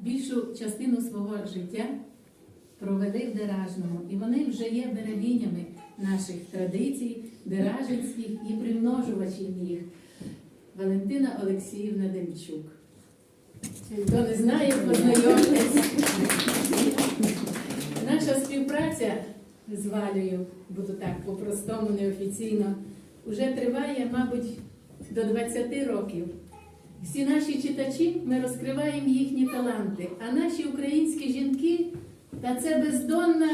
більшу частину свого життя провели в Деражному, і вони вже є берегинями наших традицій, деражинських і примножувачів їх. Валентина Олексіївна Демчук. Хто не знає, познайомтесь. Наша співпраця з Валею, буду так по-простому, неофіційно, вже триває, мабуть, до 20 років. Всі наші читачі ми розкриваємо їхні таланти, а наші українські жінки та це бездонна,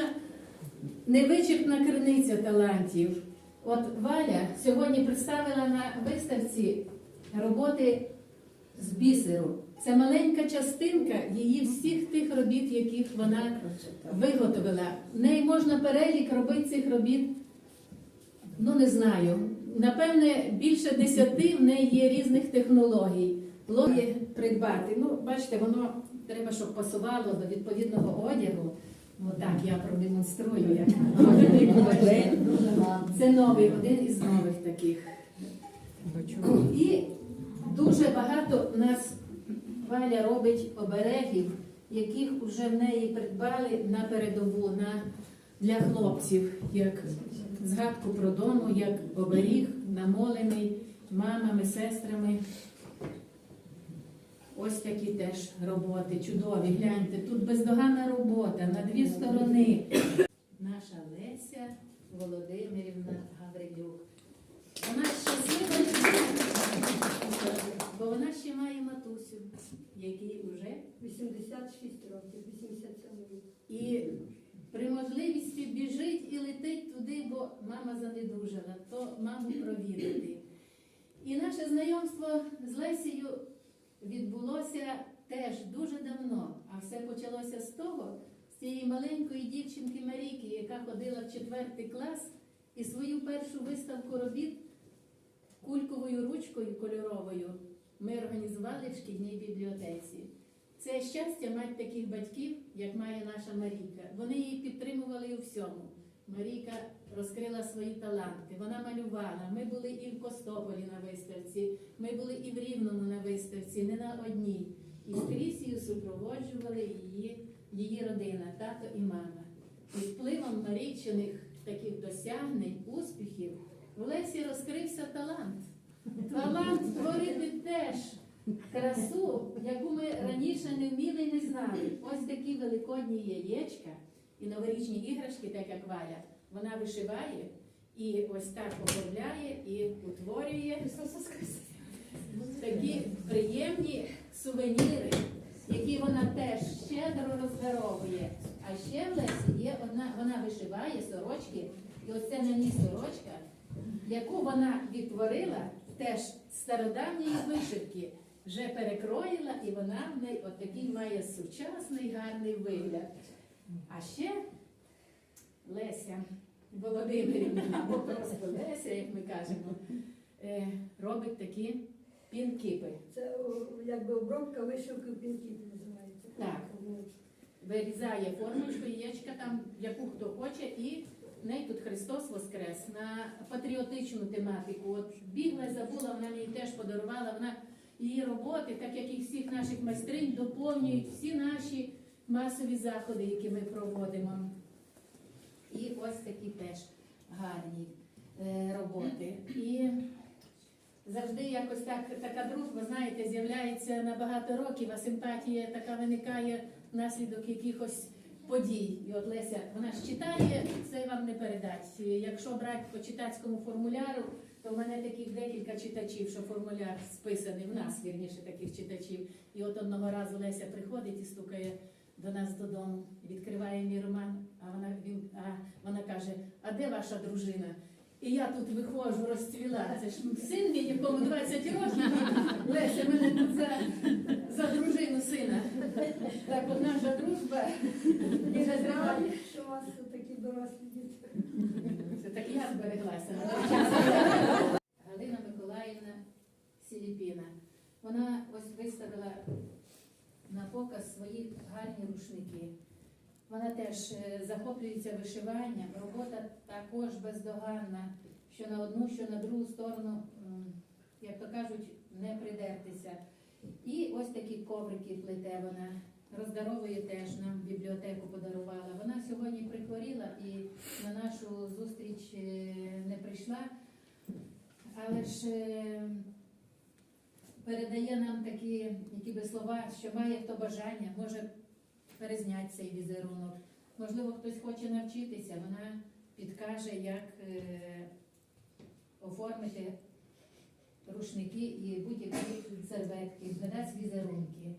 невичерпна криниця талантів. От Валя сьогодні представила на виставці роботи з бісеру. Це маленька частинка її всіх тих робіт, яких вона виготовила. В неї можна перелік робити цих робіт. Ну не знаю. Напевне, більше десяти в неї є різних технологій. Логі придбати. Ну, бачите, воно треба, щоб пасувало до відповідного одягу. Отак я продемонструю. Як це новий, один із нових таких. І дуже багато в нас Валя робить оберегів, яких вже в неї придбали на передову на, для хлопців, як згадку про дому, як оберіг, намолений мамами, сестрами. Ось такі теж роботи, чудові. Гляньте, тут бездоганна робота на дві сторони. Наша Леся Володимирівна Гаврилюк. Вона щаслива бо вона ще має матусю, який уже 86 років, 87 років. і при можливості біжить і летить туди, бо мама занедужала, то маму провідати. І наше знайомство з Лесією відбулося теж дуже давно, а все почалося з того, з цієї маленької дівчинки Марійки, яка ходила в четвертий клас і свою першу виставку робіт кульковою ручкою кольоровою ми організували в шкільній бібліотеці. Це щастя мати таких батьків, як має наша Марійка. Вони її підтримували у всьому. Марійка розкрила свої таланти, вона малювала. Ми були і в Костополі на виставці, ми були і в Рівному на виставці, не на одній. І скрізь її супроводжували її, її родина, тато і мама. Під впливом Марійчиних таких досягнень, успіхів, в Лесі розкрився талант. Талант створити теж красу, яку ми раніше не вміли і не знали. Ось такі великодні яєчка і новорічні іграшки, так як Валя, вона вишиває і ось так оформляє і утворює такі приємні сувеніри, які вона теж щедро роздаровує. А ще в Лесі є одна, вона вишиває сорочки, і оце на ній сорочка, яку вона відтворила теж з стародавньої вишивки, вже перекроїла, і вона в неї отакий має сучасний гарний вигляд. А ще Леся Володимирівна, або просто Леся, як ми кажемо, е, робить такі пінкіпи. Це якби обробка вишивки в пінків називається. Так. Вирізає формочку, яєчка там, яку хто хоче, і в неї тут Христос Воскрес на патріотичну тематику. От бігла, забула, вона мені теж подарувала. Вона її роботи, так як і всіх наших майстринь, доповнюють всі наші масові заходи, які ми проводимо. І ось такі теж гарні е, роботи. І завжди якось так, така дружба, знаєте, з'являється на багато років, а симпатія така виникає внаслідок якихось подій. І от Леся, вона ж читає, це вам не передать. Якщо брати по читацькому формуляру, то в мене таких декілька читачів, що формуляр списаний, в нас вірніше таких читачів. І от одного разу Леся приходить і стукає до нас додому, відкриває мій роман, а вона, він, а вона каже, а де ваша дружина? І я тут виходжу, розцвіла. Це ж син мій, якому 20 років. Леся мене тут за, за дружину сина. Так от наша дружба і розриває. що у вас такі дорослі діти. Це так я збереглася. Галина Миколаївна Сіліпіна. Вона ось виставила на показ свої гарні рушники. Вона теж е, захоплюється вишиванням. Робота також бездоганна, що на одну, що на другу сторону, як то кажуть, не придертися. І ось такі коврики плете вона Роздарової теж нам бібліотеку подарувала. Вона сьогодні прихворіла і на нашу зустріч е, не прийшла, але ж е, передає нам такі які би слова, що має хто бажання, може перезняти цей візерунок. Можливо, хтось хоче навчитися, вона підкаже, як е, оформити рушники і будь-які серветки, надасть візерунки.